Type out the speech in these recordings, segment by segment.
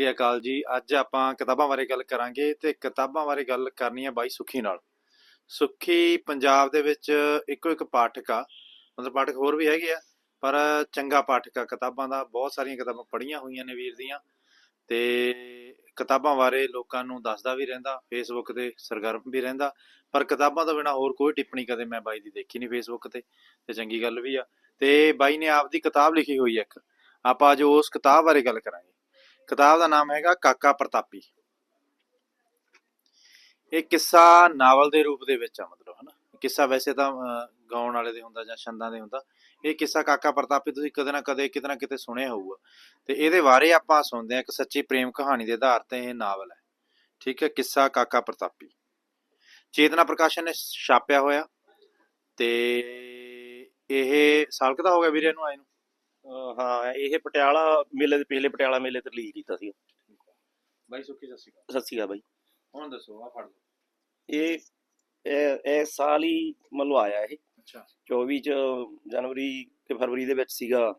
ਸਤਿ ਅਕਾਲ ਜੀ। ਅੱਜ ਆਪਾਂ ਕਿਤਾਬਾਂ ਬਾਰੇ ਗੱਲ ਕਰਾਂਗੇ ਤੇ ਕਿਤਾਬਾਂ ਬਾਰੇ ਗੱਲ ਕਰਨੀ ਹੈ ਬਾਈ ਸੁਖੀ ਨਾਲ। ਸੁਖੀ ਪੰਜਾਬ ਦੇ ਵਿੱਚ ਇੱਕੋ ਇੱਕ ਪਾਠਕ ਆ, ਮਤਲਬ ਪਾਠਕ ਹੋਰ ਵੀ ਹੈਗੇ ਆ, ਪਰ ਚੰਗਾ ਪਾਠਕ ਆ ਕਿਤਾਬਾਂ ਦਾ। ਬਹੁਤ ਸਾਰੀਆਂ ਕਿਤਾਬਾਂ ਪੜ੍ਹੀਆਂ ਹੋਈਆਂ ਨੇ ਵੀਰ ਦੀਆਂ ਤੇ ਕਿਤਾਬਾਂ ਬਾਰੇ ਲੋਕਾਂ ਨੂੰ ਦੱਸਦਾ ਵੀ ਰਹਿੰਦਾ ਫੇਸਬੁੱਕ ਤੇ ਸਰਗਰਮ ਵੀ ਰਹਿੰਦਾ, ਪਰ ਕਿਤਾਬਾਂ ਤੋਂ ਬਿਨਾ ਹੋਰ ਕੋਈ ਟਿੱਪਣੀ ਕਦੇ ਮੈਂ ਬਾਈ ਦੀ ਦੇਖੀ ਨਹੀਂ ਫੇਸਬੁੱਕ ਤੇ ਤੇ ਚੰਗੀ ਗੱਲ ਵੀ ਆ। ਤੇ ਬਾਈ ਨੇ ਆਪਦੀ ਕਿਤਾਬ ਲਿਖੀ ਹੋਈ ਹੈ ਇੱਕ। ਆਪਾਂ ਅੱਜ ਉਸ ਕਿਤਾਬ ਬਾਰੇ ਗੱਲ ਕਰਾਂਗੇ। ਕਿਤਾਬ ਦਾ ਨਾਮ ਹੈਗਾ ਕਾਕਾ ਪ੍ਰਤਾਪੀ। ਇਹ ਕਿੱਸਾ ਨਾਵਲ ਦੇ ਰੂਪ ਦੇ ਵਿੱਚ ਆ ਮਤਲਬ, ਹਨਾ? ਕਿੱਸਾ ਵੈਸੇ ਤਾਂ ਗਾਉਣ ਵਾਲੇ ਦੇ ਹੁੰਦਾ ਜਾਂ ਛੰਦਾਂ ਦੇ ਹੁੰਦਾ। ਇਹ ਕਿੱਸਾ ਕਾਕਾ ਪ੍ਰਤਾਪੀ ਤੁਸੀਂ ਕਦੇ ਨਾ ਕਦੇ, ਕਿਤੇ ਨਾ ਕਿਤੇ ਸੁਣਿਆ ਹੋਊਗਾ। ਤੇ ਇਹਦੇ ਬਾਰੇ ਆਪਾਂ ਸੁਣਦੇ ਹਾਂ ਇੱਕ ਸੱਚੀ ਪ੍ਰੇਮ ਕਹਾਣੀ ਦੇ ਆਧਾਰ ਤੇ ਇਹ ਨਾਵਲ ਹੈ। ਠੀਕ ਹੈ, ਕਿੱਸਾ ਕਾਕਾ ਪ੍ਰਤਾਪੀ। ਚੇਤਨਾ ਪ੍ਰਕਾਸ਼ਨ ਨੇ ਛਾਪਿਆ ਹੋਇਆ ਤੇ ਇਹ ਸਾਲ ਕਿਦਾ ਹੋ ਗਿਆ ਵੀਰੇ ਨੂੰ ਆਏ ਨੂੰ। ਹਾਂ ਇਹ ਪਟਿਆਲਾ ਮੇਲੇ ਦੇ ਪਿਛਲੇ ਪਟਿਆਲਾ ਮੇਲੇ ਤੇ ਰਿਲੀਜ਼ ਕੀਤਾ ਸੀ ਬਾਈ ਸੁੱਖੀ ਸਤਿ ਸ਼੍ਰੀ ਅਕਾਲ। ਸਤਿ ਸ਼੍ਰੀ ਅਕਾਲ ਬਾਈ। ਹੁਣ ਦੱਸੋ ਆ ਫੜ ਲਓ। ਇਹ ਇਹ ਸਾਲ ਹੀ ਮਤਲਬ ਆਇਆ ਇਹ। ਅੱਛਾ। 24 ਚ ਜਨਵਰੀ ਤੇ ਫਰਵਰੀ ਦੇ ਵਿੱਚ ਸੀਗਾ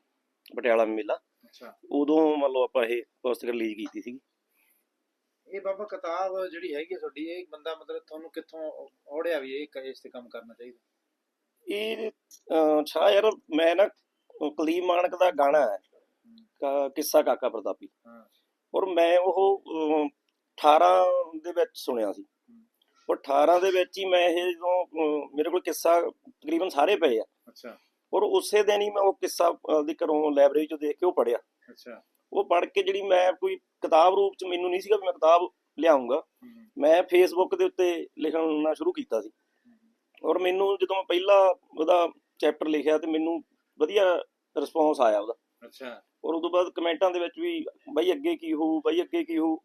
ਪਟਿਆਲਾ ਮੇਲਾ। ਅੱਛਾ। ਉਦੋਂ ਮਤਲਬ ਆਪਾਂ ਇਹ ਪੁਸਤਕ ਰਿਲੀਜ਼ ਕੀਤੀ ਸੀ ਇਹ ਬਾਬਾ ਕਿਤਾਬ ਜਿਹੜੀ ਹੈਗੀ ਤੁਹਾਡੀ ਇਹ ਬੰਦਾ ਮਤਲਬ ਤੁਹਾਨੂੰ ਕਿੱਥੋਂ ਔੜਿਆ ਵੀ ਇਹ ਇਸ ਤੇ ਕੰਮ ਕਰਨਾ ਚਾਹੀਦਾ? ਇਹ ਛਾ ਯਾਰ ਮੈਂ ਨਾ ਕੁਲਦੀਪ ਮਾਨਕ ਦਾ ਗਾਣਾ ਹੈ ਕਿੱਸਾ ਕਾਕਾ ਪ੍ਰਤਾਪੀ। ਔਰ ਮੈਂ ਉਹ ਅਹ, 18 ਦੇ ਵਿੱਚ ਸੁਣਿਆ ਸੀ। ਔਰ 18 ਦੇ ਵਿੱਚ ਹੀ ਮੈਂ ਇਹ ਜਦੋਂ ਮੇਰੇ ਕੋਲ ਕਿੱਸਾ ਤਕਰੀਬਨ ਸਾਰੇ ਪਏ ਆ। ਅੱਛਾ। ਔਰ ਉਸੇ ਦਿਨ ਹੀ ਮੈਂ ਉਹ ਕਿੱਸਾ ਦੀ ਘਰੋਂ ਲਾਇਬ੍ਰੇਰੀ ਚੋਂ ਦੇਖ ਕੇ ਉਹ ਪੜਿਆ ਅੱਛਾ। ਉਹ ਪੜ੍ਹ ਕੇ ਜਿਹੜੀ ਮੈਂ ਕੋਈ ਕਿਤਾਬ ਰੂਪ ਚ ਮੈਨੂੰ ਨਹੀਂ ਸੀਗਾ ਵੀ ਮੈਂ ਕਿਤਾਬ ਲਿਆਉਂਗਾ ਮੈਂ ਫੇਸਬੁੱਕ ਦੇ ਉੱਤੇ ਲਿਖਣਾ ਸ਼ੁਰੂ ਕੀਤਾ ਸੀ। ਔਰ ਮੈਨੂੰ ਜਦੋਂ ਮੈਂ ਪਹਿਲਾ ਉਹਦਾ ਚੈਪਟਰ ਲਿਖਿਆ ਤੇ ਮੈਨੂੰ ਵਧੀਆ ਰਿਸਪੌਂਸ ਆਇਆ ਉਹਦਾ। ਅੱਛਾ। ਔਰ ਉਦੋਂ ਬਾਅਦ ਕਮੈਂਟਾਂ ਦੇ ਵਿੱਚ ਵੀ ਬਈ ਅੱਗੇ ਕੀ ਹੋਊ ਬਈ ਅੱਗੇ ਕੀ ਹੋਊ।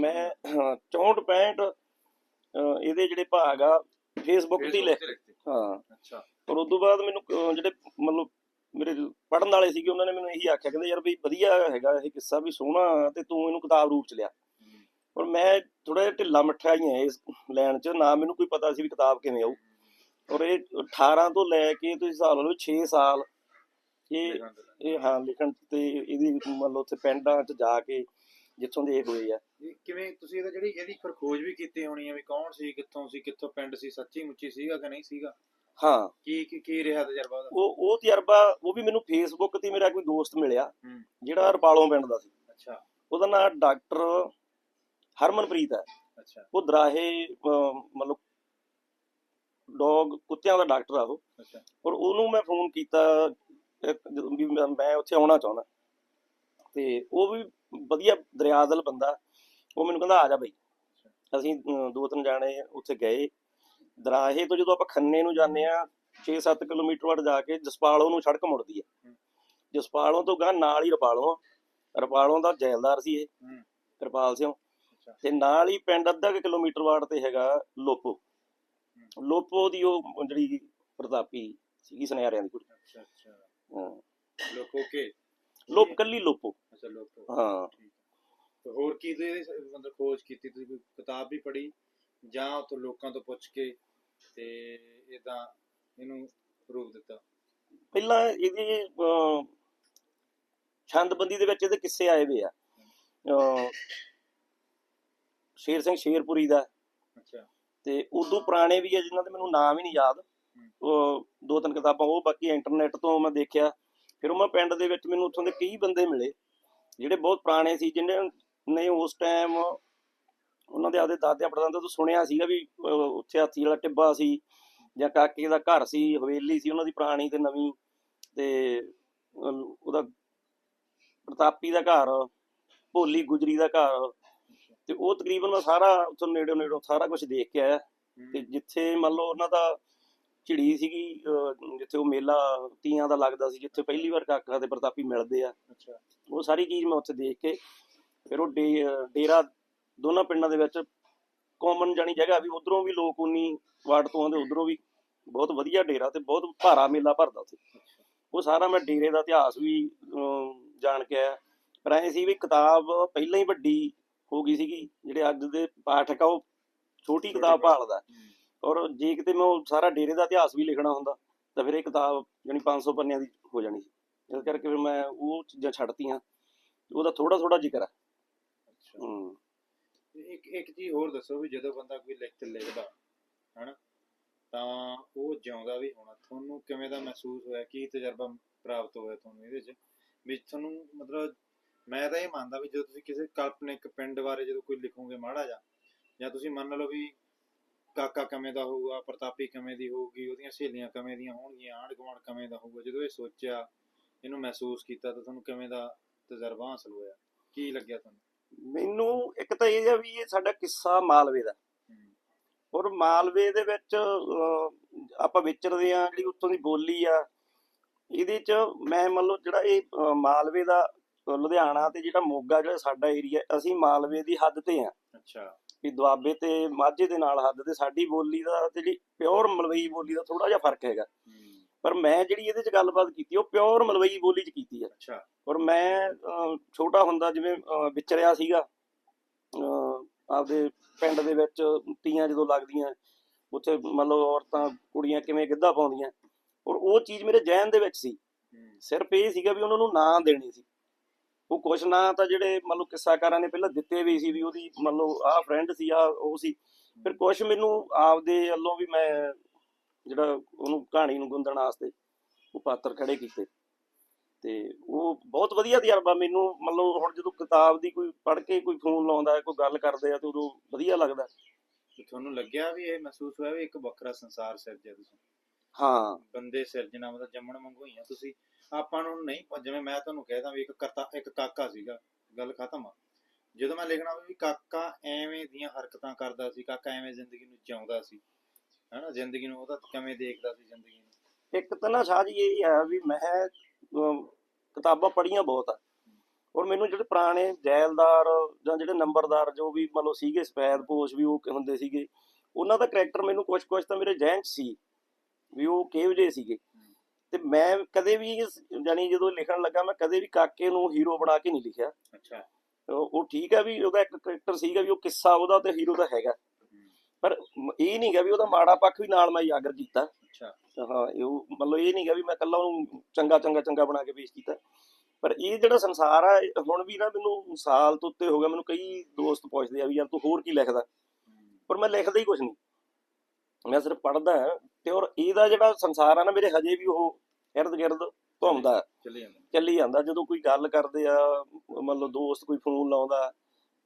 ਮੈਂ 64 65 ਅਹ, ਇਹਦੇ ਜਿਹੜੇ ਭਾਗ ਆ ਫੇਸਬੁੱਕ ਤੇ ਲਿਖ। ਹਾਂ। ਅੱਛਾ। ਔਰ ਉਦੋਂ ਬਾਅਦ ਮੈਨੂੰ ਜਿਹੜੇ ਮਤਲਬ ਮੇਰੇ ਪੜਨ ਵਾਲੇ ਸੀਗੇ ਉਹਨਾਂ ਨੇ ਮੈਨੂੰ ਇਹੀ ਆਖਿਆ ਕਹਿੰਦੇ ਯਾਰ ਬਈ ਵਧੀਆ ਹੈਗਾ ਇਹ ਕਿੱਸਾ ਵੀ ਸੋਹਣਾ ਤੇ ਤੂੰ ਇਹਨੂੰ ਕਿਤਾਬ ਰੂਪ ਚ ਲਿਆ। ਔਰ ਮੈਂ ਥੋੜਾ ਜਿਹਾ ਢਿੱਲਾ ਮੱਠਾ ਹੀ ਹਾਂ ਇਸ ਲੈਣ ਚ ਨਾ ਮੈਨੂੰ ਕੋਈ ਪਤਾ ਸੀ ਵੀ ਕਿਤਾਬ ਕਿਵੇਂ ਆਊ। ਔਰ ਇਹ 18 ਤੋਂ ਲੈ ਕੇ ਤੁਸੀਂ ਹਿਸਾਬ ਲਾ ਲਓ 6 ਸਾਲ ਇਹ। ਇਹ ਹਾਂ ਲਿਖਣ ਤੇ ਇਹਦੀ ਮੰਨ ਲਓ ਉੱਥੇ ਪਿੰਡਾਂ ਚ ਜਾ ਕੇ ਜਿੱਥੋਂ ਦੇ ਇਹ ਹੋਏ ਆ। ਕਿਵੇਂ ਤੁਸੀਂ ਇਹਦਾ ਜਿਹੜੀ ਇਹਦੀ ਫਿਰ ਖੋਜ ਵੀ ਕੀਤੀ ਹੋਣੀ ਹੈ ਵੀ ਕੌਣ ਸੀ ਕਿੱਥੋਂ ਸੀ ਕਿੱਥੋਂ ਪਿੰਡ ਸੀ ਸੱਚੀ ਮੁੱਚੀ ਸੀਗਾ ਕਿ ਨਹੀਂ ਸੀਗਾ? ਹਾਂ। ਕੀ ਕੀ ਕੀ ਰਿਹਾ ਤਜਰਬਾ ਉਹਦਾ? ਉਹ ਉਹ ਤਜਰਬਾ ਉਹ ਵੀ ਮੈਨੂੰ ਫੇਸਬੁੱਕ ਤੇ ਮੇਰਾ ਕੋਈ ਦੋਸਤ ਮਿਲਿਆ। ਜਿਹੜਾ ਰਪਾਲੋਂ ਪਿੰਡ ਦਾ ਸੀ। ਅੱਛਾ। ਉਹਦਾ ਨਾਮ ਡਾਕਟਰ ਹਰਮਨਪ੍ਰੀਤ ਹੈ। ਅੱਛਾ। ਉਹ ਦਰਾਹੇ ਮਤਲਬ ਡੌਗ ਕੁੱਤਿਆਂ ਦਾ ਡਾਕਟਰ ਆ ਉਹ। ਅੱਛਾ। ਔਰ ਉਹਨੂੰ ਮੈਂ ਫੋਨ ਕੀਤਾ ਜਦੋਂ ਵੀ ਮੈਂ ਮੈਂ ਉੱਥੇ ਆਉਣਾ ਚਾਹੁੰਦਾ। ਤੇ ਉਹ ਵੀ ਵਧੀਆ ਦਰਿਆਦਲ ਬੰਦਾ ਉਹ ਮੈਨੂੰ ਕਹਿੰਦਾ ਆ ਜਾ ਬਈ। ਅਸੀਂ ਦੋ ਤਿੰਨ ਜਾਣੇ ਉੱਥੇ ਗਏ। ਦਰਾਹੇ ਤੋਂ ਜਦੋਂ ਆਪਾਂ ਖੰਨੇ ਨੂੰ ਜਾਂਦੇ ਆ 6-7 ਕਿਲੋਮੀਟਰ ਵੱਡ ਜਾ ਕੇ ਜਸਪਾਲੋਂ ਨੂੰ ਸੜਕ ਮੁੜਦੀ ਹੈ। ਜਸਪਾਲੋਂ ਤੋਂ ਗਾਂ ਨਾਲ ਹੀ ਰਪਾਲੋਂ। ਰਪਾਲੋਂ ਦਾ ਜੈਲਦਾਰ ਸੀ ਇਹ। ਕਿਰਪਾਲ ਸਿੰਘ। ਤੇ ਨਾਲ ਹੀ ਪਿੰਡ ਅੱਧਾ ਕਿਲੋਮੀਟਰ ਵਾਟ ਤੇ ਹੈਗਾ ਲੋਪੋ। ਲੋਪੋ ਦੀ ਉਹ ਜਿਹੜੀ ਪ੍ਰਤਾਪੀ ਸੀਗੀ ਸੁਨਿਆਰਿਆਂ ਦੀ ਕੁੜੀ। ਅੱਛਾ ਅੱਛਾ। ਹਾਂ। ਲੋਕ ਓਕੇ ਲੋਪ ਕੱਲੀ ਲੋਪੋ ਅੱਛਾ ਲੋਕ। ਹਾਂ। ਤੇ ਹੋਰ ਕੀ ਤੁਸੀਂ ਇਹਦੇ ਸ- ਮਤਲਬ ਖੋਜ ਕੀਤੀ? ਤੁਸੀਂ ਕੋਈ ਕਿਤਾਬ ਵੀ ਪੜ੍ਹੀ? ਜਾਂ ਉਤੋਂ ਲੋਕਾਂ ਤੋਂ ਪੁੱਛ ਕੇ ਤੇ ਇਦਾਂ ਇਹਨੂੰ ਰੂਪ ਦਿੱਤਾ? ਪਹਿਲਾਂ ਇਹਦੀ ਅਹ, ਛੰਦਬੰਦੀ ਦੇ ਵਿੱਚ ਇਹਦੇ ਕਿੱਸੇ ਆਏ ਵੇ ਆ। ਅਹ, ਸ਼ੇਰ ਸਿੰਘ ਸ਼ੇਰਪੁਰੀ ਦਾ। ਅੱਛਾ। ਤੇ ਉਦੋਂ ਪੁਰਾਣੇ ਵੀ ਆ ਜਿਨ੍ਹਾਂ ਦੇ ਮੈਨੂੰ ਨਾਮ ਹੀ ਨਹੀਂ ਯਾਦ। ਉਹ ਦੋ ਤਿੰਨ ਕਿਤਾਬਾਂ ਉਹ ਬਾਕੀ ਇੰਟਰਨੈਟ ਤੋਂ ਮੈਂ ਦੇਖਿਆ। ਫਿਰ ਉਹ ਮੈਂ ਪਿੰਡ ਦੇ ਵਿੱਚ ਮੈਨੂੰ ਉੱਥੋਂ ਦੇ ਕਈ ਬੰਦੇ ਮਿਲੇ ਜਿਹੜੇ ਬਹੁਤ ਪੁਰਾਣੇ ਸੀ ਜਿਨ੍ਹਾਂ ਨੇ ਉਸ ਟਾਈਮ ਉਹਨਾਂ ਦੇ ਆਪਦੇ ਦਾਦਿਆਂ ਪੜਦਾਦਿਆਂ ਤੋਂ ਸੁਣਿਆ ਸੀਗਾ ਵੀ ਉੱਥੇ ਹਾਥੀ ਵਾਲਾ ਟਿੱਬਾ ਸੀ ਜਾਂ ਕਾਕੇ ਦਾ ਘਰ ਸੀ ਹਵੇਲੀ ਸੀ ਉਹਨਾਂ ਦੀ ਪੁਰਾਣੀ ਤੇ ਨਵੀਂ ਤੇ ਅਹ, ਉਹਦਾ ਪ੍ਰਤਾਪੀ ਦਾ ਘਰ ਭੋਲੀ ਗੁਜਰੀ ਦਾ ਘਰ ਤੇ ਉਹ ਤਕਰੀਬਨ ਮੈਂ ਸਾਰਾ ਉੱਥੋਂ ਨੇੜੇ ਨੇੜੋਂ ਸਾਰਾ ਕੁਝ ਦੇਖ ਕੇ ਆਇਆ ਤੇ ਜਿੱਥੇ ਮੰਨ ਲਓ ਉਹਨਾਂ ਦਾ ਝਿੜੀ ਸੀਗੀ ਜਿੱਥੇ ਉਹ ਮੇਲਾ ਤੀਆਂ ਦਾ ਲੱਗਦਾ ਸੀ ਜਿੱਥੇ ਪਹਿਲੀ ਵਾਰ ਕਾਕਾ ਤੇ ਪ੍ਰਤਾਪੀ ਮਿਲਦੇ ਆ। ਅੱਛਾ। ਉਹ ਸਾਰੀ ਚੀਜ਼ ਮੈਂ ਉੱਥੇ ਦੇਖ ਕੇ ਫਿਰ ਉਹ ਡੇਰਾ ਦੋਨਾਂ ਪਿੰਡਾਂ ਦੇ ਵਿੱਚ ਕਾਮਨ ਜਾਣੀ ਜਗ੍ਹਾ ਵੀ ਉਧਰੋਂ ਵੀ ਲੋਕ ਉਨੀ ਵਾਰਡ ਤੋਂ ਆਉਂਦੇ ਉਧਰੋਂ ਵੀ ਬਹੁਤ ਵਧੀਆ ਡੇਰਾ ਤੇ ਬਹੁਤ ਭਾਰਾ ਮੇਲਾ ਭਰਦਾ ਉੱਥੇ। ਉਹ ਸਾਰਾ ਮੈਂ ਡੇਰੇ ਦਾ ਇਤਿਹਾਸ ਵੀ ਜਾਣ ਕੇ ਆਇਆ। ਪਰ ਐ ਸੀ ਵੀ ਕਿਤਾਬ ਪਹਿਲਾਂ ਹੀ ਵੱਡੀ ਹੋ ਗਈ ਸੀਗੀ ਜਿਹੜੇ ਅੱਜ ਦੇ ਪਾਠਕ ਆ ਉਹ ਛੋਟੀ ਕਿਤਾਬ ਭਾਲਦਾ। ਔਰ ਜੇ ਕਿਤੇ ਮੈਂ ਉਹ ਸਾਰਾ ਡੇਰੇ ਦਾ ਇਤਿਹਾਸ ਵੀ ਲਿਖਣਾ ਹੁੰਦਾ ਤਾਂ ਫਿਰ ਇਹ ਕਿਤਾਬ ਜਾਣੀ 500 ਪੰਨਿਆਂ ਦੀ ਹੋ ਜਾਣੀ ਸੀ। ਇਸ ਕਰਕੇ ਫਿਰ ਮੈਂ ਉਹ ਚੀਜ਼ਾਂ ਛੱਡਤੀਆਂ। ਉਹਦਾ ਥੋੜਾ ਥੋੜਾ ਜ਼ਿਕਰ ਹੈ। ਇੱਕ ਇੱਕ ਚੀਜ਼ ਹੋਰ ਦੱਸੋ ਵੀ ਜਦੋਂ ਬੰਦਾ ਕੋਈ ਲਿਖਤ ਲਿਖਦਾ ਹਨਾ ਤਾਂ ਉਹ ਜਿਉਂਦਾ ਵੀ ਹੋਣਾ। ਤੁਹਾਨੂੰ ਕਿਵੇਂ ਦਾ ਮਹਿਸੂਸ ਹੋਇਆ? ਕੀ ਤਜਰਬਾ ਪ੍ਰਾਪਤ ਹੋਇਆ ਤੁਹਾਨੂੰ ਇਹਦੇ 'ਚ? ਵੀ ਤੁਹਾਨੂੰ ਮਤਲਬ ਮੈਂ ਤਾਂ ਇਹ ਮੰਨਦਾ ਵੀ ਜਦੋਂ ਤੁਸੀਂ ਕਿਸੇ ਕਾਲਪਨਿਕ ਪਿੰਡ ਬਾਰੇ ਜਦੋਂ ਕੋਈ ਲਿਖੋਗੇ ਮਾੜਾ ਜਾਂ ਜਾਂ ਤੁਸੀਂ ਮੰਨ ਲਓ ਵੀ ਕਾਕਾ ਕਿਵੇਂ ਦਾ ਹੋਊਗਾ ਪ੍ਰਤਾਪੀ ਕਿਵੇਂ ਦੀ ਹੋਊਗੀ ਉਹਦੀਆਂ ਸਹੇਲੀਆਂ ਕਿਵੇਂ ਦੀਆਂ ਹੋਣਗੀਆਂ ਆਂਢ ਗੁਆਂਢ ਕਿਵੇਂ ਦਾ ਹੋਊਗਾ ਜਦੋਂ ਇਹ ਸੋਚਿਆ ਇਹਨੂੰ ਮਹਿਸੂਸ ਕੀਤਾ ਤਾਂ ਤੁਹਾਨੂੰ ਕਿਵੇਂ ਦਾ ਤਜਰਬਾ ਹਾਸਲ ਹੋਇਆ? ਕੀ ਲੱਗਿਆ ਤੁਹਾਨੂੰ? ਮੈਨੂੰ ਇੱਕ ਤਾਂ ਇਹ ਆ ਵੀ ਇਹ ਸਾਡਾ ਕਿੱਸਾ ਮਾਲਵੇ ਦਾ। ਔਰ ਮਾਲਵੇ ਦੇ ਵਿੱਚ ਆਪਾਂ ਵਿਚਰਦੇ ਆ ਜਿਹੜੀ ਉੱਥੋਂ ਦੀ ਬੋਲੀ ਆ ਇਹਦੇ ਚ ਮੈਂ ਮੰਨ ਲਓ ਜਿਹੜਾ ਇਹ ਮਾਲਵੇ ਦਾ ਲੁਧਿਆਣਾ ਤੇ ਜਿਹੜਾ ਮੋਗਾ ਜਿਹੜਾ ਸਾਡਾ ਏਰੀਆ ਅਸੀਂ ਮਾਲਵੇ ਦੀ ਹੱਦ ਤੇ ਆ ਅੱਛਾ। ਵੀ ਦੁਆਬੇ ਤੇ ਮਾਝੇ ਦੇ ਨਾਲ ਹੱਦ ਤੇ ਸਾਡੀ ਬੋਲੀ ਦਾ ਤੇ ਜਿਹੜੀ ਪਿਓਰ ਮਲਵਈ ਬੋਲੀ ਦਾ ਥੋੜਾ ਜਿਹਾ ਫ਼ਰਕ ਹੈਗਾ। ਪਰ ਮੈਂ ਜਿਹੜੀ ਇਹਦੇ ਚ ਗੱਲਬਾਤ ਕੀਤੀ ਉਹ ਪਿਓਰ ਮਲਵਈ ਬੋਲੀ ਚ ਕੀਤੀ ਆ ਅੱਛਾ। ਔਰ ਮੈਂ ਛੋਟਾ ਹੁੰਦਾ ਜਿਵੇਂ ਵਿਚਰਿਆ ਸੀਗਾ ਆਪਦੇ ਪਿੰਡ ਦੇ ਵਿੱਚ ਤੀਆਂ ਜਦੋਂ ਲੱਗਦੀਆਂ ਉੱਥੇ ਮਤਲਬ ਔਰਤਾਂ ਕੁੜੀਆਂ ਕਿਵੇਂ ਗਿੱਧਾ ਪਾਉਂਦੀਆਂ। ਔਰ ਉਹ ਚੀਜ਼ ਮੇਰੇ ਜ਼ਿਹਨ ਦੇ ਵਿੱਚ ਸੀ। ਸਿਰਫ ਇਹ ਸੀਗਾ ਵੀ ਉਹਨਾਂ ਨੂੰ ਨਾਂ ਦੇਣੇ ਸੀ। ਉਹ ਕੁਛ ਨਾਂ ਤਾਂ ਜਿਹੜੇ ਮੰਨ ਲਓ ਕਿੱਸਾਕਾਰਾਂ ਨੇ ਪਹਿਲਾਂ ਦਿੱਤੇ ਵੀ ਸੀ ਵੀ ਉਹਦੀ ਮੰਨ ਲਓ ਆਹ ਫਰੈਂਡ ਸੀ ਆ ਉਹ ਸੀ। ਫਿਰ ਕੁਛ ਮੈਨੂੰ ਆਪਦੇ ਵੱਲੋਂ ਵੀ ਮੈਂ ਜਿਹੜਾ ਉਹਨੂੰ ਕਹਾਣੀ ਨੂੰ ਗੁੰਦਣ ਵਾਸਤੇ ਉਹ ਪਾਤਰ ਖੜੇ ਕੀਤੇ। ਤੇ ਉਹ ਬਹੁਤ ਵਧੀਆ ਤਜਰਬਾ ਮੈਨੂੰ, ਮਤਲਬ ਹੁਣ ਜਦੋਂ ਕਿਤਾਬ ਦੀ ਕੋਈ ਪੜ੍ਹ ਕੇ ਕੋਈ ਫੋਨ ਲਾਉਂਦਾ ਹੈ, ਕੋਈ ਗੱਲ ਕਰਦੇ ਆ ਤੇ ਉਦੋਂ ਵਧੀਆ ਲੱਗਦਾ। ਤੇ ਤੁਹਾਨੂੰ ਲੱਗਿਆ ਵੀ ਇਹ ਮਹਿਸੂਸ ਹੋਇਆ ਵੀ ਇੱਕ ਵੱਖਰਾ ਸੰਸਾਰ ਸਿਰਜਿਆ ਤੁਸੀਂ? ਹਾਂ। ਬੰਦੇ ਸਿਰਜਣਾ ਮਤਲਬ ਜੰਮਣ ਵਾਂਗੂ ਹੀ ਆ। ਤੁਸੀਂ ਆਪਾਂ ਨੂੰ ਨਹੀਂ ਪ- ਜਿਵੇਂ ਮੈਂ ਤੁਹਾਨੂੰ ਕਹਿਦਾ ਵੀ ਇੱਕ ਕਰਤਾ ਇੱਕ ਕਾਕਾ ਸੀਗਾ। ਗੱਲ ਖਤਮ ਆ। ਜਦੋਂ ਮੈਂ ਲਿਖਣਾ ਵੀ ਕਾਕਾ ਐਵੇਂ ਦੀਆਂ ਹਰਕਤਾਂ ਕਰਦਾ ਸੀ ਕਾਕਾ ਐਵੇਂ ਜ਼ਿੰਦਗੀ ਨੂੰ ਜਿਉਂਦਾ ਸੀ। ਹਨਾ ਜ਼ਿੰਦਗੀ ਨੂੰ ਉਹਦਾ ਕਿਵੇਂ ਦੇਖਦਾ ਸੀ ਜ਼ਿੰਦਗੀ ਨੂੰ? ਇੱਕ ਤਾਂ ਨਾ ਸ਼ਾਹ ਜੀ ਇਹ ਹੈ ਵੀ ਮੈਂ ਅਮ, ਕਿਤਾਬਾਂ ਪੜ੍ਹੀਆਂ ਬਹੁਤ ਆ। ਔਰ ਮੈਨੂੰ ਜਿਹੜੇ ਪੁਰਾਣੇ ਜੈਲਦਾਰ ਜਾਂ ਜਿਹੜੇ ਨੰਬਰਦਾਰ ਜੋ ਵੀ ਮੰਨ ਲਓ ਸੀਗੇ ਸਫੈਦ ਪੋਸ਼ ਵੀ ਉਹ ਹੁੰਦੇ ਸੀਗੇ ਉਹਨਾਂ ਦਾ ਕੈਰੈਕਟਰ ਮੈਨੂੰ ਕੁਝ ਕੁਝ ਤਾਂ ਮੇਰੇ ਜ਼ਿਹਨ 'ਚ ਸੀ। ਵੀ ਉਹ ਕਿਹੋ ਜਿਹੇ ਸੀਗੇ। ਤੇ ਮੈਂ ਕਦੇ ਵੀ ਜਾਣੀ ਜਦੋਂ ਲਿਖਣ ਲੱਗਾ ਮੈਂ ਕਦੇ ਵੀ ਕਾਕੇ ਨੂੰ ਹੀਰੋ ਬਣਾ ਕੇ ਨਹੀਂ ਲਿਖਿਆ। ਅੱਛਾ। ਉਹ ਠੀਕ ਹੈ ਵੀ ਉਹਦਾ ਇੱਕ ਕੈਰੈਕਟਰ ਸੀਗਾ ਵੀ ਉਹ ਕਿੱਸਾ ਉਹਦਾ ਤੇ ਹੀਰੋ ਦਾ ਹੈਗਾ। ਪਰ ਇਹ ਨਹੀਂ ਗਾ ਵੀ ਉਹਦਾ ਮਾੜਾ ਪੱਖ ਵੀ ਨਾਲ ਮੈਂ ਉਜਾਗਰ ਕੀਤਾ। ਅੱਛਾ। ਹਾਂ ਇਹ ਉਹ ਮਤਲਬ ਇਹ ਨਹੀਂ ਗਾ ਵੀ ਮੈਂ ਕੱਲਾ ਉਹਨੂੰ ਚੰਗਾ ਚੰਗਾ ਚੰਗਾ ਬਣਾ ਕੇ ਪੇਸ਼ ਕੀਤਾ। ਪਰ ਇਹ ਜਿਹੜਾ ਸੰਸਾਰ ਆ ਹੁਣ ਵੀ ਨਾ ਮੈਨੂੰ ਸਾਲ ਤੋਂ ਉੱਤੇ ਹੋ ਗਿਆ ਮੈਨੂੰ ਕਈ ਦੋਸਤ ਪੁੱਛਦੇ ਆ ਵੀ ਯਾਰ ਤੂੰ ਹੋਰ ਕੀ ਲਿਖਦਾ? ਪਰ ਮੈਂ ਲਿਖਦਾ ਹੀ ਕੁਝ ਨਹੀਂ। ਮੈਂ ਸਿਰਫ ਪੜ੍ਹਦਾ ਹਾਂ। ਤੇ ਔਰ ਇਹਦਾ ਜਿਹੜਾ ਸੰਸਾਰ ਆ ਨਾ ਮੇਰੇ ਹਜੇ ਵੀ ਉਹ ਇਰਦ ਗਿਰਦ ਘੁੰਮਦਾ ਚੱਲੀ ਜਾਂਦਾ। ਚੱਲੀ ਜਾਂਦਾ। ਜਦੋਂ ਕੋਈ ਗੱਲ ਕਰਦੇ ਆ ਮੰਨ ਲਓ ਦੋਸਤ ਕੋਈ ਫੋਨ ਲਾਉਂਦਾ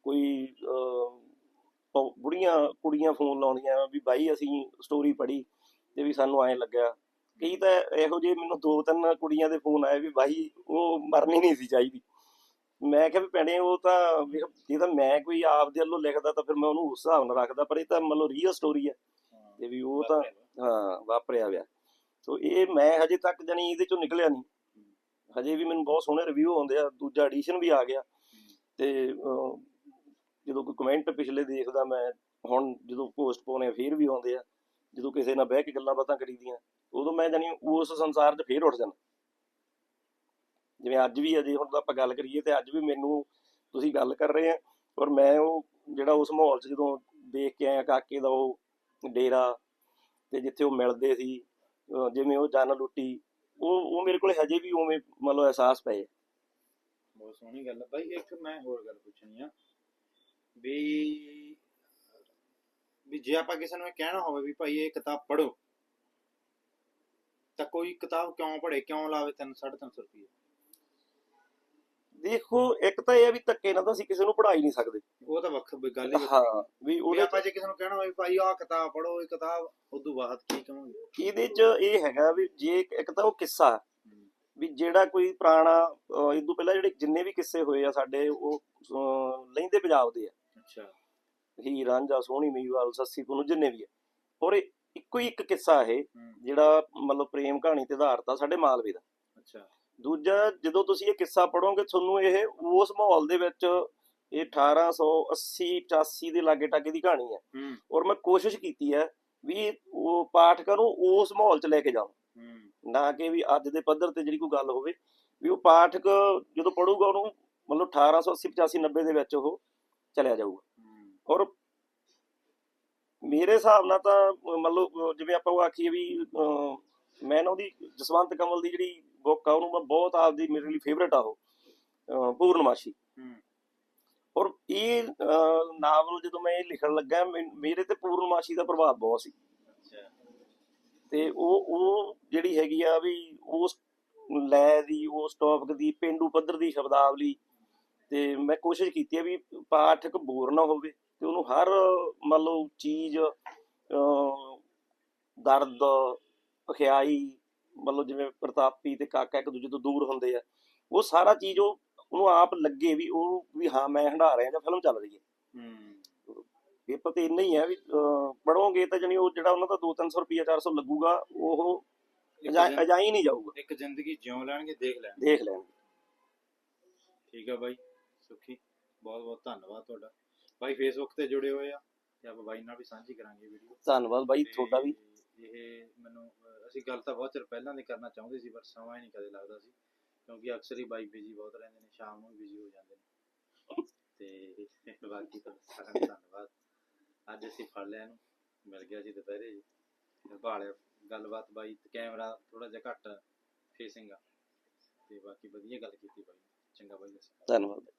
ਕੋਈ ਬੁੜੀਆਂ ਕੁੜੀਆਂ ਫੋਨ ਲਾਉਂਦੀਆਂ ਵੀ ਬਾਈ ਅਸੀਂ ਸਟੋਰੀ ਪੜ੍ਹੀ ਤੇ ਵੀ ਸਾਨੂੰ ਐਂ ਲੱਗਿਆ। ਕਈ ਤਾਂ ਇਹੋ ਜਿਹੇ ਮੈਨੂੰ ਦੋ ਤਿੰਨ ਕੁੜੀਆਂ ਦੇ ਫੋਨ ਆਏ ਵੀ ਬਾਈ ਉਹ ਮਰਨੀ ਨਹੀਂ ਸੀ ਚਾਹੀਦੀ। ਮੈਂ ਕਿਹਾ ਵੀ ਭੈਣੇ ਉਹ ਤਾਂ ਜੇ ਤਾਂ ਮੈਂ ਕੋਈ ਆਪਦੇ ਵੱਲੋਂ ਲਿਖਦਾ ਤਾਂ ਫਿਰ ਮੈਂ ਉਹਨੂੰ ਉਸ ਹਿਸਾਬ ਨਾਲ ਰੱਖਦਾ ਪਰ ਇਹ ਤਾਂ ਮੰਨ ਲਓ ਰੀਅਲ ਸਟੋਰੀ ਹੈ ਹਾਂ, ਤੇ ਵੀ ਉਹ ਤਾਂ। ਹਾਂ, ਵਾਪਰਿਆ ਹੋਇਆ। ਸੋ ਇਹ ਮੈਂ ਹਜੇ ਤੱਕ ਜਾਣੀ ਇਹਦੇ ਚੋਂ ਨਿਕਲਿਆ ਨਹੀਂ। ਹਜੇ ਵੀ ਮੈਨੂੰ ਬਹੁਤ ਸੋਹਣੇ ਰਿਵਿਊ ਆਉਂਦੇ ਆ। ਦੂਜਾ ਐਡੀਸ਼ਨ ਵੀ ਆ ਗਿਆ। ਤੇ ਜਦੋਂ ਕੋਈ ਕਮੈਂਟ ਪਿਛਲੇ ਦੇਖਦਾ ਮੈਂ, ਹੁਣ ਜਦੋਂ ਪੋਸਟ ਪਾਉਣੇ ਆ, ਫੇਰ ਵੀ ਆਉਂਦੇ ਆ। ਜਦੋਂ ਕਿਸੇ ਨਾਲ ਬਹਿ ਕੇ ਗੱਲਾਂ ਬਾਤਾਂ ਕਰੀਦੀਆਂ, ਉਦੋਂ ਮੈਂ ਜਾਣੀ ਉਸ ਸੰਸਾਰ 'ਚ ਫੇਰ ਉੱਠ ਜਾਂਦਾ। ਜਿਵੇਂ ਅੱਜ ਵੀ ਅਜੇ ਹੁਣ ਆਪਾਂ ਗੱਲ ਕਰੀਏ ਤੇ ਅੱਜ ਵੀ ਮੈਨੂੰ ਤੁਸੀਂ ਗੱਲ ਕਰ ਰਹੇ ਆ। ਔਰ ਮੈਂ ਉਹ ਜਿਹੜਾ ਉਸ ਮਾਹੌਲ 'ਚ ਜਦੋਂ ਦੇਖ ਕੇ ਆਇਆ, ਕਾਕੇ ਦਾ ਉਹ ਡੇਰਾ ਤੇ ਜਿੱਥੇ ਉਹ ਮਿਲਦੇ ਸੀ ਜਿਵੇਂ ਉਹ ਜਨ ਲੁੱਟੀ, ਉਹ ਉਹ ਮੇਰੇ ਕੋਲ ਹਜੇ ਵੀ ਉਵੇਂ ਮਤਲਬ ਅਹਿਸਾਸ ਪਏ ਬਹੁਤ ਸੋਹਣੀ ਗੱਲ ਹੈ ਬਾਈ, ਇੱਕ ਮੈਂ ਹੋਰ ਗੱਲ ਪੁੱਛਣੀ ਆ। ਵੀ ਵੀ ਜੇ ਆਪਾਂ ਕਿਸੇ ਨੂੰ ਇਹ ਕਹਿਣਾ ਹੋਵੇ ਵੀ ਭਾਈ ਇਹ ਕਿਤਾਬ ਪੜ੍ਹੋ, ਤਾਂ ਕੋਈ ਕਿਤਾਬ ਕਿਉਂ ਪੜ੍ਹੇ? ਕਿਉਂ ਲਾਵੇ 3 350 ਰੁਪਏ ਦੇਖੋ ਇੱਕ ਤਾਂ ਇਹ ਆ ਵੀ ਧੱਕੇ ਨਾਲ ਤਾਂ ਅਸੀਂ ਕਿਸੇ ਨੂੰ ਪੜ੍ਹਾ ਹੀ ਨਹੀਂ ਸਕਦੇ। ਉਹ ਤਾਂ ਵੱਖ ਵੀ ਗੱਲ ਹੀ ਹਾਂ। ਹੈ। ਵੀ ਉਹਦੇ ਆਪਾਂ ਜੇ ਕਿਸੇ ਨੂੰ ਕਹਿਣਾ ਹੋਵੇ ਭਾਈ ਆਹ ਕਿਤਾਬ ਪੜ੍ਹੋ ਇਹ ਕਿਤਾਬ ਉਦੋਂ ਬਾਅਦ ਕੀ ਕਹਾਂਗੇ? ਇਹਦੇ 'ਚ ਇਹ ਹੈਗਾ ਵੀ ਜੇ ਇੱਕ ਇੱਕ ਤਾਂ ਉਹ ਕਿੱਸਾ ਵੀ ਜਿਹੜਾ ਕੋਈ ਪੁਰਾਣਾ ਅਹ ਇਹ ਤੋਂ ਪਹਿਲਾਂ ਜਿਹੜੇ ਜਿੰਨੇ ਵੀ ਕਿੱਸੇ ਹੋਏ ਆ ਸਾਡੇ ਉਹ ਅਹ ਲਹਿੰਦੇ ਪੰਜਾਬ ਦੇ ਆ। ਅੱਛਾ। ਹੀਰ ਰਾਂਝਾ ਸੋਹਣੀ ਮੀਵਾਲ ਸੱਸੀ ਪੁੰਨੂ ਜਿੰਨੇ ਵੀ ਆ। ਔਰ ਇਹ ਇੱਕੋ ਹੀ ਇੱਕ ਕਿੱਸਾ ਇਹ ਹੂੰ, ਜਿਹੜਾ ਮਤਲਬ ਪ੍ਰੇਮ ਕਹਾਣੀ ਤੇ ਆਧਾਰਿਤ ਆ ਸਾਡੇ ਮਾਲਵੇ ਦਾ। ਅੱਛਾ। ਦੂਜਾ ਜਦੋਂ ਤੁਸੀਂ ਇਹ ਕਿੱਸਾ ਪੜੋਗੇ ਤੁਹਾਨੂੰ ਇਹ ਉਸ ਮਾਹੌਲ ਦੇ ਵਿੱਚ ਇਹ 1880 85 ਦੇ ਲਾਗੇ ਟਾਗੇ ਦੀ ਕਹਾਣੀ ਹੈ। ਔਰ ਮੈਂ ਕੋਸ਼ਿਸ਼ ਕੀਤੀ ਹੈ ਵੀ ਉਹ ਪਾਠਕਾਂ ਨੂੰ ਉਸ ਮਾਹੌਲ 'ਚ ਲੈ ਕੇ ਜਾਵਾਂ। ਨਾ ਕਿ ਵੀ ਅੱਜ ਦੇ ਪੱਧਰ ਤੇ ਜਿਹੜੀ ਕੋਈ ਗੱਲ ਹੋਵੇ ਵੀ ਉਹ ਪਾਠਕ ਜਦੋਂ ਪੜੂਗਾ ਉਹਨੂੰ ਮਤਲਬ 1880 85 90 ਦੇ ਵਿੱਚ ਉਹ ਚਲਿਆ ਜਾਊਗਾ। ਔਰ ਮੇਰੇ ਹਿਸਾਬ ਨਾਲ ਤਾਂ ਮਤਲਬ ਜਿਵੇਂ ਆਪਾਂ ਉਹ ਆਖੀਏ ਵੀ ਮੈਂ ਨਾ ਉਹਦੀ ਜਸਵੰਤ ਕਮਲ ਦੀ ਜਿਹੜੀ ਬੁੱਕ ਆ ਉਹਨੂੰ ਮੈਂ ਬਹੁਤ ਆਪਦੀ ਮੇਰੇ ਲਈ ਫੇਵਰੇਟ ਆ ਉਹ ਪੂਰਨਮਾਸ਼ੀ। ਔਰ ਇਹ ਨਾਵਲ ਜਦੋਂ ਮੈਂ ਇਹ ਲਿਖਣ ਲੱਗਾ ਮੇਰੇ ਤੇ ਪੂਰਨਮਾਸ਼ੀ ਦਾ ਪ੍ਰਭਾਵ ਬਹੁਤ ਸੀ। ਅੱਛਾ। ਤੇ ਉਹ ਉਹ ਜਿਹੜੀ ਹੈਗੀ ਆ ਵੀ ਉਸ ਲੈ ਦੀ ਉਸ ਟੌਪਿਕ ਦੀ ਪਿੰਡੂ ਪੱਧਰ ਦੀ ਸ਼ਬਦਾਵਲੀ ਤੇ ਮੈਂ ਕੋਸ਼ਿਸ਼ ਕੀਤੀ ਹੈ ਵੀ ਪਾਠਕ ਬੋਰ ਨਾ ਹੋਵੇ ਤੇ ਉਹਨੂੰ ਹਰ ਮੰਨ ਲਓ ਚੀਜ਼ ਦਰਦ ਭਖਿਆਈ ਮੰਨ ਲਓ ਜਿਵੇਂ ਪ੍ਰਤਾਪੀ ਤੇ ਕਾਕਾ ਇੱਕ ਦੂਜੇ ਤੋਂ ਦੂਰ ਹੁੰਦੇ ਆ ਉਹ ਸਾਰਾ ਚੀਜ਼ ਉਹ ਉਹਨੂੰ ਆਪ ਲੱਗੇ ਵੀ ਉਹ ਵੀ ਹਾਂ ਮੈਂ ਹੰਢਾ ਰਿਹਾ ਜਾਂ ਫਿਲਮ ਚੱਲ ਰਹੀ ਹੈ। ਹੂੰ। ਪੇਪਰ ਤੇ ਇੰਨਾ ਹੀ ਹੈ ਵੀ ਪੜੋਗੇ ਤਾਂ ਜਣੀ ਉਹ ਜਿਹੜਾ ਉਹਨਾਂ ਦਾ 2-300 ਰੁਪਿਆ 400 ਲੱਗੂਗਾ ਉਹ ਅਜਾਈ ਨਹੀਂ ਜਾਊਗਾ। ਇੱਕ ਜ਼ਿੰਦਗੀ ਜਿਉ ਲੈਣਗੇ ਦੇਖ ਲੈਣ ਦੇਖ ਲੈਣਗੇ। ਠੀਕ ਆ ਬਾਈ ਸੁਖੀ ਬਹੁਤ ਬਹੁਤ ਧੰਨਵਾਦ ਤੁਹਾਡਾ। ਬਾਈ ਫੇਸਬੁੱਕ ਤੇ ਜੁੜੇ ਹੋਏ ਆ ਤੇ ਆਪਾਂ ਬਾਈ ਨਾਲ ਵੀ ਸਾਂਝੀ ਕਰਾਂਗੇ ਵੀਡੀਓ। ਧੰਨਵਾਦ ਬਾਈ ਤੁਹਾਡਾ ਵੀ। ਇਹ ਮੈਨੂੰ ਅਸੀਂ ਗੱਲ ਤਾਂ ਬਹੁਤ ਚਿਰ ਪਹਿਲਾਂ ਦੀ ਕਰਨਾ ਚਾਹੁੰਦੇ ਸੀ ਪਰ ਸਮਾਂ ਹੀ ਨਹੀਂ ਕਦੇ ਲੱਗਦਾ ਸੀ, ਕਿਉਂਕਿ ਅਕਸਰ ਹੀ ਬਾਈ ਬਿਜ਼ੀ ਬਹੁਤ ਰਹਿੰਦੇ ਨੇ, ਸ਼ਾਮ ਨੂੰ ਬਿਜ਼ੀ ਹੋ ਜਾਂਦੇ ਨੇ। ਤੇ ਬਾਕੀ ਤਾਂ ਸਾਰਿਆਂ ਧੰਨਵਾਦ। ਅੱਜ ਅਸੀਂ ਫੜ ਲਿਆ ਇਹਨੂੰ, ਮਿਲ ਗਿਆ ਸੀ ਦੁਪਹਿਰੇ ਜੀ ਭਾਲਿਆ, ਗੱਲਬਾਤ ਬਾਈ, ਕੈਮਰਾ ਥੋੜਾ ਜਿਹਾ ਘੱਟ ਫੇਸਿੰਗ ਆ। ਤੇ ਬਾਕੀ ਵਧੀਆ ਗੱਲ ਕੀਤੀ ਬਾਈ ਚੰਗਾ ਬਾਈ ਦੱਸਿਆ ਧੰਨਵਾਦ।